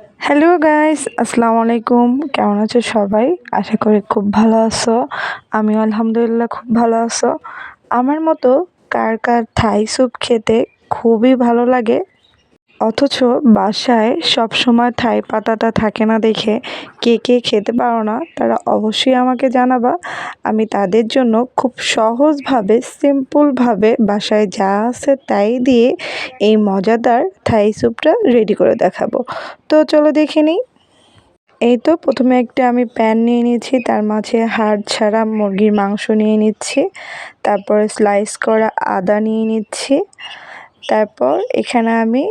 Hello guys আসসালামু আলাইকুম কেমন আছো সবাই? আশা করি খুব ভালো আছো। আমি আলহামদুলিল্লাহ খুব ভালো আছো। আমার মতো কার কার থাই স্যুপ খেতে খুবই ভালো লাগে। অথচ বাসায় সব সময় থাই পাতাটা থাকে না দেখে কে কে খেতে পারো না, তারা অবশ্যই আমাকে জানাবা। আমি তাদের জন্য খুব সহজভাবে, সিম্পলভাবে বাসায় যা আছে তাই দিয়ে এই মজাদার থাই স্যুপটা রেডি করে দেখাবো। তো চলো দেখে নিই। এই তো প্রথমে একটা আমি প্যান নিয়ে নিয়েছি, তার মাঝে হাড় ছাড়া মুরগির মাংস নিয়ে নিচ্ছি, তারপরে স্লাইস করা আদা নিয়ে নিচ্ছি। তারপর এখানে আমি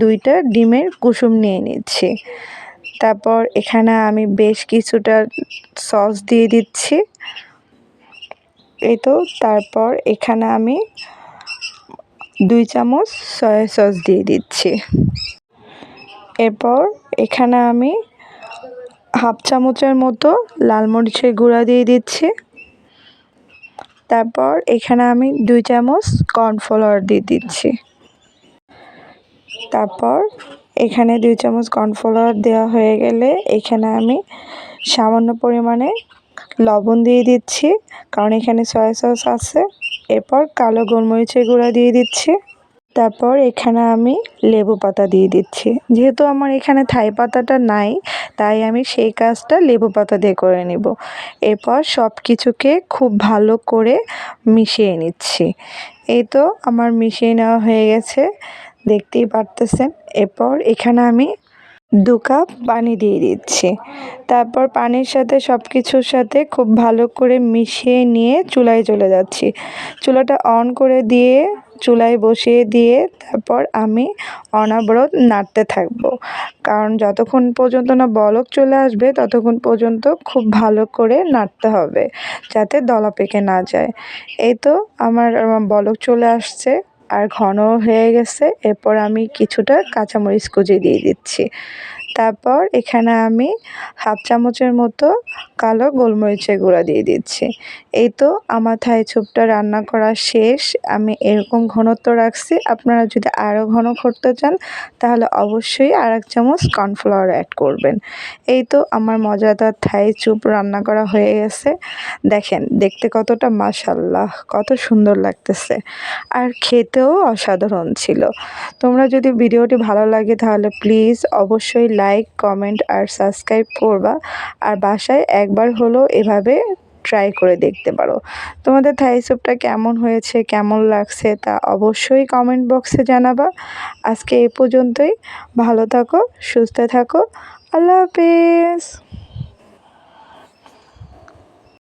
দুইটা ডিমের কুসুম নিয়ে নিচ্ছি। তারপর এখানে আমি বেশ কিছুটা সস দিয়ে দিচ্ছি। এই তো তারপর এখানে আমি দুই চামচ সয়া সস দিয়ে দিচ্ছি। এরপর এখানে আমি হাফ চামচের মতো লাল মরিচের গুঁড়া দিয়ে দিচ্ছি। তারপর এখানে আমি দুই চামচ কর্নফ্লাওয়ার দিয়ে দিচ্ছি। তারপর এখানে দুই চামচ কর্নফ্লাওয়ার দেওয়া হয়ে গেলে এখানে আমি সামান্য পরিমাণে লবণ দিয়ে দিচ্ছি, কারণ এখানে সয়া সস আছে। এরপর কালো গোলমরিচের গুঁড়া দিয়ে দিচ্ছি। তারপর এখানে আমি লেবু পাতা দিয়ে দিচ্ছি। যেহেতু আমার এখানে থাই পাতাটা নাই, তাই আমি সেই কাজটা লেবু পাতা দিয়ে করে নিব। এরপর সব কিছুকে খুব ভালো করে মিশিয়ে নিচ্ছি। এই তো আমার মিশিয়ে নেওয়া হয়ে গেছে। দেখতেই পারতেছেন। এরপর এখানে আমি দু কাপ পানি দিয়ে দিচ্ছি। তারপর পানির সাথে সব কিছুর সাথে খুব ভালো করে মিশিয়ে নিয়ে চুলায় চলে যাচ্ছি। চুলাটা অন করে দিয়ে, চুলায় বসিয়ে দিয়ে তারপর আমি অনাবরত নাড়তে থাকব। কারণ যতক্ষণ পর্যন্ত না বলক চলে আসবে, ততক্ষণ পর্যন্ত খুব ভালো করে নাড়তে হবে, যাতে দলা পেকে না যায়। এই তো আমার বলক চলে আসছে। আর ঘন হয়ে গেছে। এরপর আমি কিছুটা কাঁচামরিচ কুচি দিয়ে দিচ্ছি। তারপর এখানে আমি হাফ চামচের মতো কালো গোলমরিচের গুঁড়া দিয়ে দিচ্ছি। এই তো আমার থাই চুপটা রান্না করা শেষ। আমি এরকম ঘনত্ব রাখছি। আপনারা যদি আরও ঘন করতে চান, তাহলে অবশ্যই আর এক চামচ কর্নফ্লাওয়ার অ্যাড করবেন। এই তো আমার মজাদার থাই চুপ রান্না করা হয়ে গেছে। দেখেন, দেখতে কতটা মাসাল্লাহ কত সুন্দর লাগতেছে। আর খেতেও অসাধারণ ছিল। তোমরা যদি ভিডিওটি ভালো লাগে, তাহলে প্লিজ অবশ্যই লাইক কমেন্ট আর সাবস্ক্রাইব করবা। আর বাসায় একবার হলো এভাবে ট্রাই করে দেখতে পারো। তোমাদের থাই স্যুপটা কেমন হয়েছে, কেমন লাগছে তা অবশ্যই কমেন্ট বক্সে জানাবা। আজকে এ পর্যন্তই। ভালো থাকো, সুস্থ থাকো। আল্লাহ হাফিজ।